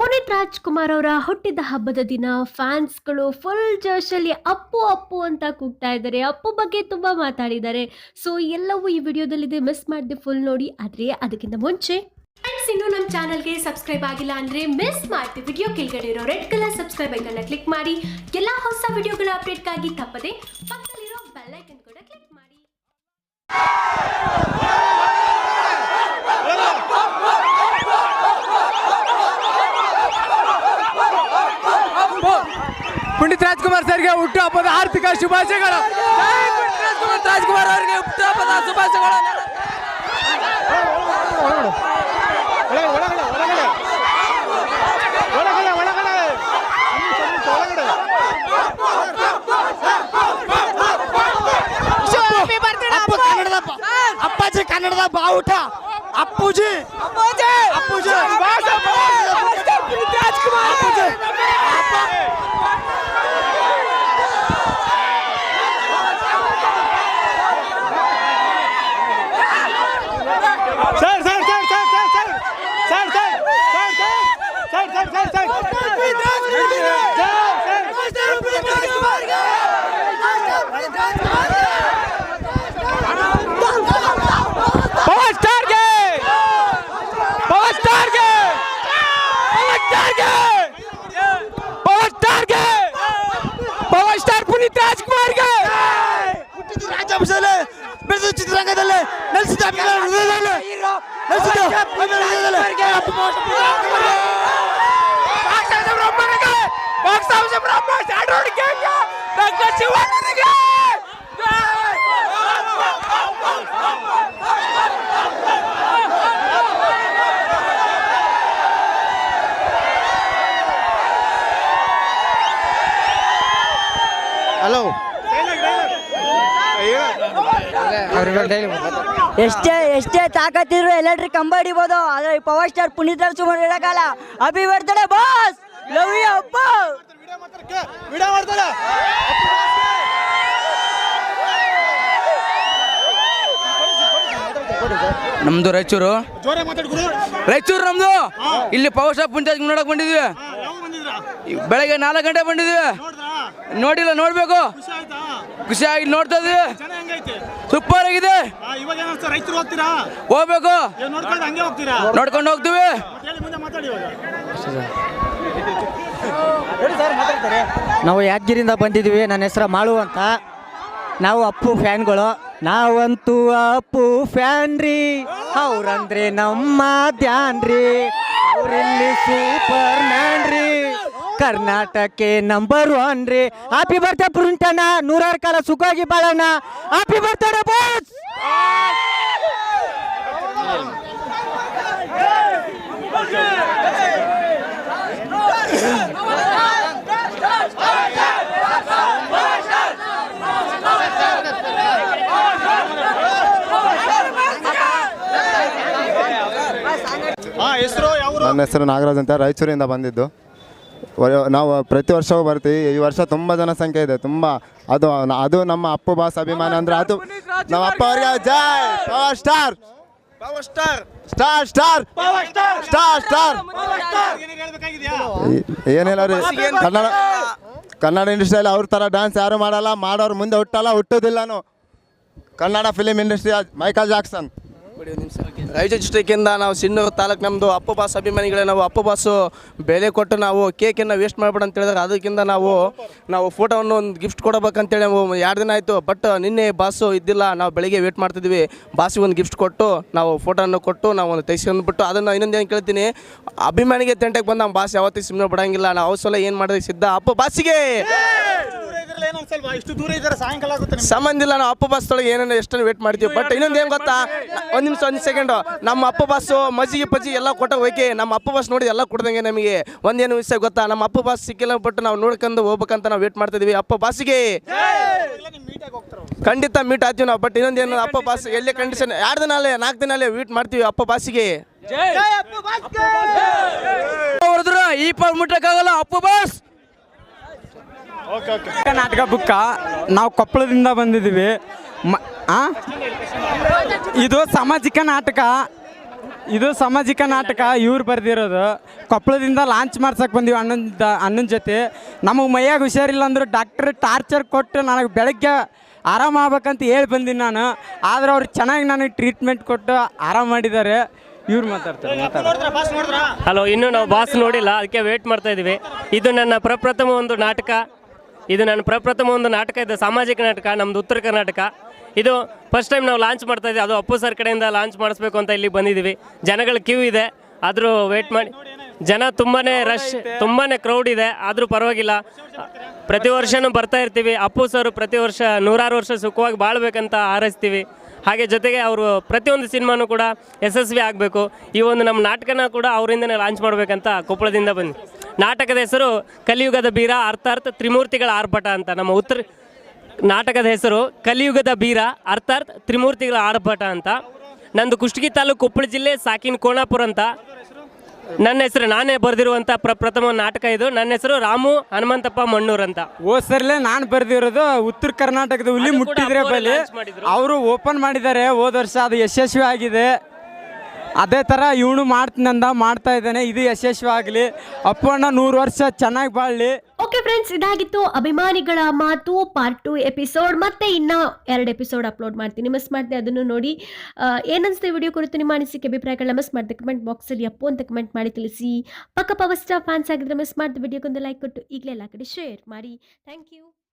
ಪುನೀತ್ ರಾಜ್ಕುಮಾರ್ ಅವರ ಹುಟ್ಟಿದ ಹಬ್ಬದ ದಿನ ಫ್ಯಾನ್ಸ್ಗಳು ಫುಲ್ ಜೋಶಲ್ಲಿ ಅಪ್ಪು ಅಪ್ಪು ಅಂತ ಕೂಗ್ತಾ ಇದ್ದಾರೆ. ಅಪ್ಪು ಬಗ್ಗೆ ತುಂಬ ಮಾತಾಡಿದ್ದಾರೆ. ಸೊ ಎಲ್ಲವೂ ಈ ವಿಡಿಯೋದಲ್ಲಿದೆ. ಮಿಸ್ ಮಾಡಿದೆ ಫುಲ್ ನೋಡಿ. ಆದರೆ ಅದಕ್ಕಿಂತ ಮುಂಚೆ ಫ್ರೆಂಡ್ಸ್ ಇನ್ನೂ ನಮ್ಮ ಚಾನಲ್ಗೆ ಸಬ್ಸ್ಕ್ರೈಬ್ ಆಗಿಲ್ಲ ಅಂದರೆ ಮಿಸ್ ಮಾಡಿ ವಿಡಿಯೋ ಕೆಳಗಡೆ ಇರೋ ರೆಡ್ ಕಲರ್ ಸಬ್ಸ್ಕ್ರೈಬ್ ಐಕನ್ನ ಕ್ಲಿಕ್ ಮಾಡಿ. ಎಲ್ಲ ಹೊಸ ವಿಡಿಯೋಗಳ ಅಪ್ಡೇಟ್ಗಾಗಿ ತಪ್ಪದೆ ಪಕ್ಕದಲ್ಲಿರೋ ಬೆಲ್ ಐಕನ್ ಕೂಡ ಕ್ಲಿಕ್ ಮಾಡಿ. ಹುಟ್ಟುಹಬ್ಬದ ಆರ್ಥಿಕ ಶುಭಾಶಯಗಳು. ರಾಜ್ಕುಮಾರ್ ಅವರಿಗೆ ಹುಟ್ಟುಹಬ್ಬದ ಶುಭಾಶಯಗಳು ಅಪ್ಪಾಜಿ ಕನ್ನಡದ ಬಾವುಟ. ಅಪ್ಪೂಜಿ. ಅಪ್ಪೂಜಿ. ಅಪ್ಪುಜಿ. sen sen sen. Baş terge! Baş terge! Baş terge! Baş terge! Baş ter Puneeth ರಾಜ್ಕುಮಾರ್ಗೆ ಹುಟ್ಟಿದ್ದು ರಾಜವಂಶದಲ್ಲೇ ಬೆಳೆದ ಚಿತ್ರರಂಗದಲ್ಲೇ ನೆಲೆಸಿದ್ದ ಅಭಿಮಾನ ಹೃದಯದಲ್ಲೇ ನೆಲೆಸಿದ್ದ ಅಭಿಮಾನ ಹೃದಯದಲ್ಲೇ पक्षाचे ब्रह्माचे आठवण घ्या त्यांचा शिवाजी घ्या. हॅलो ಎಷ್ಟೇ ಎಷ್ಟೇ ತಾಕತ್ತಿದ್ರು ಎಲೆಕ್ಟ್ರಿಕ್ ಕಂಬ ಹಿಡಿಬೋದು ಆದ್ರೆ ಪವರ್ ಸ್ಟಾರ್ ಪುನೀತ್ ರಾಜ್ಕುಮಾರ್ ಹೇಳಕ್ಕಾಗಲ್ಲ. ಅಭಿ ಬರ್ತಡೆ ಬಾಸ್ ಲವ್ ಯು ಅಪ್ಪ! ವಿಡಿಯೋ ಮಾಡ್ತಾರೆ ನಮ್ದು ರಾಯಚೂರು. ಜೋರಾಗಿ ಮಾತಾಡಿ ಗುರು ರಾಯಚೂರು ನಮ್ದು? ಇಲ್ಲಿ ಪವರ್ ಸ್ಟಾಪ್ ಪಂಚಾಯತ್ ನೋಡಕ್ ಬಂದಿದ್ವಿ. ಬೆಳಗ್ಗೆ ನಾಲ್ಕು ಗಂಟೆ ಬಂದಿದ್ವಿ. ನೋಡಿಲ್ಲ ನೋಡ್ಬೇಕು? ಖುಷಿ ಆಗಿ ಖುಷಿಯಾಗಿ ನೋಡ್ತಾ ಇದ್ವಿ. ಸೂಪರ್ ಆಗಿದೆ. ಆ, ಇವಾಗ ಏನಾಗ್ತದೆ ರೈತರು ಹೋಗ್ತೀರಾ? ಹೋಗ್ಬೇಕು. ನೋಡ್ಕೊಂಡು ಹಂಗೆ ಹೋಗ್ತೀರಾ? ನೋಡ್ಕೊಂಡು ಹೋಗ್ತೀವಿ. ನಾವು ಯಾದಗಿರಿಂದ ಬಂದಿದ್ವಿ ನನ್ನ ಹೆಸರು ಮಾಳು ಅಂತ. ನಾವು ಅಪ್ಪು ಫ್ಯಾನ್ಗಳು. ನಾವಂತೂ ಅಪ್ಪು ಫ್ಯಾನ್ ರೀ. ಅವ್ರಂದ್ರೆ ನಮ್ಮ ಧ್ಯಾನ್ ರೀ. ಅವ್ರಿಲ್ಲಿ ಸೂಪರ್ ಮ್ಯಾನ್ ರೀ. ಕರ್ನಾಟಕಕ್ಕೆ ನಂಬರ್ ಒನ್ ರೀ. ಹ್ಯಾಪಿ ಬರ್ತಾ ಪುರುಂಟಣ್ಣ. ನೂರಾರು ಕಾಲ ಸುಖವಾಗಿ ಬಾಳಣ್ಣ. ಹ್ಯಾಪಿ ಬರ್ತ್ಡೇ ಬಾಸ್ ನನ್ನ ಹೆಸರು ನಾಗರಾಜ್ ಅಂತ ರಾಯಚೂರಿಂದ ಬಂದಿದ್ದು. ನಾವು ಪ್ರತಿ ವರ್ಷವೂ ಬರ್ತೀವಿ. ಈ ವರ್ಷ ತುಂಬ ಜನಸಂಖ್ಯೆ ಇದೆ. ತುಂಬ ಅದು ಅದು ನಮ್ಮ ಅಪ್ಪು ಬಾಸ್ ಅಭಿಮಾನ ಅಂದ್ರೆ ಅದು ನಮ್ಮ ಅಪ್ಪ ಅವರಿಗೆ. ಜೈ! Power star power star star star star star ಏನೇನು ಹೇಳ್ಬೇಕಾಗಿದ್ಯಾ? ಏನಿಲ್ಲ ರೀ. ಕನ್ನಡ ಕನ್ನಡ ಇಂಡಸ್ಟ್ರಿಯಲ್ಲಿ ಅವ್ರ ಥರ ಡ್ಯಾನ್ಸ್ ಯಾರು ಮಾಡಲ್ಲ. ಮಾಡೋರು ಮುಂದೆ ಹುಟ್ಟಲ್ಲ ಹುಟ್ಟೋದಿಲ್ಲನು. Kannada film industry Michael Jackson Raichur ಡಿಸ್ಟ್ರಿಕ್ಕಿಂದ ನಾವು ಸಿನ್ನೂರು ತಾಲೂಕು ನಮ್ಮದು ಅಪ್ಪು ಬಾಸ್ ಅಭಿಮಾನಿಗಳೇ ನಾವು ಅಪ್ಪು ಬಾಸು ಬೆಲೆ ಕೊಟ್ಟು ನಾವು ಕೇಕನ್ನು ವೇಸ್ಟ್ ಮಾಡ್ಬೇಡ ಅಂತ ಹೇಳಿದಾಗ ಅದಕ್ಕಿಂತ ನಾವು ನಾವು ಫೋಟೋವನ್ನು ಒಂದು ಗಿಫ್ಟ್ ಕೊಡಬೇಕಂತೇಳಿ ನಾವು ಎರಡು ದಿನ ಆಯಿತು. ಬಟ್ ನಿನ್ನೆ ಬಾಸು ಇದ್ದಿಲ್ಲ ನಾವು ಬೆಳಿಗ್ಗೆ ವೇಟ್ ಮಾಡ್ತಿದ್ವಿ. ಬಾಸಿಗೆ ಒಂದು ಗಿಫ್ಟ್ ಕೊಟ್ಟು ನಾವು ಫೋಟೋವನ್ನು ಕೊಟ್ಟು ನಾವು ಒಂದು ತೆಗೆಸ್ಕೊಂಡ್ಬಿಟ್ಟು ಅದನ್ನು ಏನು ಕೇಳ್ತೀನಿ ಅಭಿಮಾನಿಗೆ ತೆಂಟಕ್ಕೆ ಬಂದು ನಮ್ಮ ಬಾಸ್ ಯಾವತ್ತೂ ಸುಮ್ಮನೆ ಬಿಡೋಂಗಿಲ್ಲ. ನಾವು ಅವಸಲ ಸಲ ಏನು ಮಾಡಿದ್ರೆ ಸಿದ್ಧ ಅಪ್ಪ ಬಾಸಿಗೆ! ಸಂಬಂಧ ಇಲ್ಲ ನಾವು ಅಪ್ಪ ಬಸ್ ಒಳಗೆ ಏನೇನು ಎಷ್ಟನ್ನು ವೇಟ್ ಮಾಡ್ತೀವಿ. ಬಟ್ ಇನ್ನೊಂದು ಏನು ಗೊತ್ತಾ? ಒಂದು ನಿಮಿಷ ಒಂದು ಸೆಕೆಂಡ್ ನಮ್ಮ ಅಪ್ಪ ಬಾಸು ಮಜ್ಜಿಗೆ ಪಜ್ಜಿ ಎಲ್ಲ ಕೊಟ್ಟ ಹೋಗಿ ನಮ್ಮ ಅಪ್ಪ ಬಸ್ ನೋಡಿ ಎಲ್ಲ ಕೊಡ್ದಂಗೆ ನಮಗೆ. ಒಂದೇನು ವಿಷಯ ಗೊತ್ತಾ? ನಮ್ಮ ಅಪ್ಪ ಬಸ್ ಸಿಕ್ಕಿಲ್ಲ ಬಟ್ ನಾವು ನೋಡ್ಕೊಂಡು ಹೋಗ್ಬೇಕಂತ ನಾವು ವೇಟ್ ಇದೀವಿ. ಅಪ್ಪ ಹೋಗ್ತಾರ ಖಂಡಿತ ಮೀಟ್ ಆಗ್ತೀವಿ ನಾವು ಬಟ್ ಇನ್ನೊಂದೇನು ಏನು ಅಪ್ಪ ಬಾಸ್ ಎಲ್ಲಿ ಕಂಡೀಷನ್ ಎರಡು ದಿನ ಅಲ್ಲೇ ನಾಲ್ಕು ದಿನ ಅಲ್ಲೇ ವೇಟ್ ಮಾಡ್ತೀವಿ ಅಪ್ಪ ಬಾಸಿಗೆ. ಹೊಡೆದ್ರು ಈ ಬಾಸ್ ನಾಟಕ ಬುಕ್ಕ, ನಾವು ಕೊಪ್ಪಳದಿಂದ ಬಂದಿದ್ದೀವಿ. ಇದು ಸಾಮಾಜಿಕ ನಾಟಕ. ಇದು ಸಾಮಾಜಿಕ ನಾಟಕ, ಇವ್ರು ಬರೆದಿರೋದು. ಕೊಪ್ಪಳದಿಂದ ಲಾಂಚ್ ಮಾಡ್ಸಕ್ಕೆ ಬಂದೀವಿ ಅಣ್ಣನ ಅಣ್ಣನ ಜೊತೆ. ನಮಗೆ ಮೈಯಾಗ ಹುಷಾರಿಲ್ಲ ಅಂದ್ರೆ ಡಾಕ್ಟ್ರ್ ಟಾರ್ಚರ್ ಕೊಟ್ಟು ನನಗೆ ಬೆಳಗ್ಗೆ ಆರಾಮ ಆಗ್ಬೇಕಂತ ಹೇಳಿ ಬಂದೀನಿ ನಾನು. ಆದ್ರೆ ಅವ್ರು ಚೆನ್ನಾಗಿ ನನಗೆ ಟ್ರೀಟ್ಮೆಂಟ್ ಕೊಟ್ಟು ಆರಾಮ ಮಾಡಿದ್ದಾರೆ. ಇವ್ರು ಮಾತಾಡ್ತಾರೆ ಮಾತಾಡ್ತಾರೆ. ಹಲೋ ಇನ್ನೂ ನಾವು ಬಾಸ್ ನೋಡಿಲ್ಲ ಅದಕ್ಕೆ ವೇಟ್ ಮಾಡ್ತಾ ಇದೀವಿ. ಇದು ನನ್ನ ಪ್ರಪ್ರಥಮ ಒಂದು ನಾಟಕ. ಇದು ನನ್ನ ಪ್ರಪ್ರಥಮ ಒಂದು ನಾಟಕ ಇದೆ ಸಾಮಾಜಿಕ ನಾಟಕ ನಮ್ದು ಉತ್ತರ ಕರ್ನಾಟಕ. ಇದು ಫಸ್ಟ್ ಟೈಮ್ ನಾವು ಲಾಂಚ್ ಮಾಡ್ತಾ ಇದ್ದೀವಿ ಅದು ಅಪ್ಪು ಸರ್ ಕಡೆಯಿಂದ ಲಾಂಚ್ ಮಾಡಿಸ್ಬೇಕು ಅಂತ ಇಲ್ಲಿ ಬಂದಿದ್ದೀವಿ. ಜನಗಳ ಕ್ಯೂ ಇದೆ. ಆದರೂ ವೇಟ್ ಮಾಡಿ. ಜನ ತುಂಬಾ ರಶ್ ತುಂಬಾ ಕ್ರೌಡ್ ಇದೆ ಆದರೂ ಪರವಾಗಿಲ್ಲ. ಪ್ರತಿ ವರ್ಷನೂ ಬರ್ತಾ ಇರ್ತೀವಿ. ಅಪ್ಪು ಸರ್ ಪ್ರತಿ ವರ್ಷ ನೂರಾರು ವರ್ಷ ಸುಖವಾಗಿ ಬಾಳ್ಬೇಕಂತ ಹಾರೈಸ್ತೀವಿ. ಹಾಗೆ ಜೊತೆಗೆ ಅವರು ಪ್ರತಿಯೊಂದು ಸಿನಿಮಾನೂ ಕೂಡ ಯಶಸ್ವಿ ಆಗಬೇಕು. ಈ ಒಂದು ನಮ್ಮ ನಾಟಕನ ಕೂಡ ಅವರಿಂದನೇ ಲಾಂಚ್ ಮಾಡಬೇಕಂತ ಕೊಪ್ಪಳದಿಂದ ಬಂದು ನಾಟಕದ ಹೆಸರು ಕಲಿಯುಗದ ಬೀರ ಅರ್ಥಾರ್ಥ ತ್ರಿಮೂರ್ತಿಗಳ ಆರ್ಭಟ ಅಂತ. ನಮ್ಮ ಉತ್ತರ ನಾಟಕದ ಹೆಸರು ಕಲಿಯುಗದ ಬೀರ ಅರ್ಥಾರ್ಥ ತ್ರಿಮೂರ್ತಿಗಳ ಆರ್ಭಟ ಅಂತ. ನಂದು ಕುಷ್ಟಗಿ ತಾಲೂಕು ಕೊಪ್ಪಳ ಜಿಲ್ಲೆ ಸಾಕಿನ ಕೋಣಾಪುರ ಅಂತ. ನನ್ನ ಹೆಸರು ನಾನೇ ಬರೆದಿರುವಂಥ ಪ್ರಪ್ರಥಮ ನಾಟಕ ಇದು. ನನ್ನ ಹೆಸರು ರಾಮು ಹನುಮಂತಪ್ಪ ಮಣ್ಣೂರ್ ಅಂತ. ಓ ಸರ್ಲೆ ನಾನು ಬರೆದಿರೋದು ಉತ್ತರ ಕರ್ನಾಟಕದ ಹುಲಿ ಮುಟ್ಟಿದ್ರೆ ಬಲಿ. ಅವರು ಓಪನ್ ಮಾಡಿದ್ದಾರೆ. ಹೋದ ವರ್ಷ ಅದು ಯಶಸ್ವಿ ಆಗಿದೆ. ಅದೇ ಥರ ಇವನು ಮಾಡ್ತೀನಂದ ಮಾಡ್ತಾ ಇದ್ದಾನೆ. ಇದು ಯಶಸ್ವಿ ಆಗಲಿ ಅಪ್ಪಣ್ಣ ನೂರು ವರ್ಷ ಚೆನ್ನಾಗಿ ಬಾಳಲಿ. ಓಕೆ ಫ್ರೆಂಡ್ಸ್ ಇದಾಗಿತ್ತು ಅಭಿಮಾನಿಗಳ ಮಾತು ಪಾರ್ಟ್ ಟು ಎಪಿಸೋಡ್ ಮತ್ತೆ ಇನ್ನ ಎರಡು ಎಪಿಸೋಡ್ ಅಪ್ಲೋಡ್ ಮಾಡ್ತೀನಿ. ಮಿಸ್ ಮಾಡಿದೆ ಅದನ್ನು ನೋಡಿ. ಏನಂತೆ ವಿಡಿಯೋ ಕುರಿತು ನಿಮ್ಮ ಅನಿಸಿಕೆ ಅಭಿಪ್ರಾಯಗಳನ್ನ ಮಿಸ್ ಮಾಡಿದೆ ಕಮೆಂಟ್ ಬಾಕ್ಸಲ್ಲಿ ಅಪ್ಪು ಅಂತ ಕಮೆಂಟ್ ಮಾಡಿ ತಿಳಿಸಿ. ಪಕ್ಕ ಪವರ್ ಸ್ಟಾರ್ ಫ್ಯಾನ್ಸ್ ಆಗಿದ್ರೆ ಮಿಸ್ ಮಾಡಿದ ವಿಡಿಯೋಗೊಂದು ಲೈಕ್ ಕೊಟ್ಟು ಈಗಲೇ ಎಲ್ಲ ಕಡೆ ಶೇರ್ ಮಾಡಿ. Thank you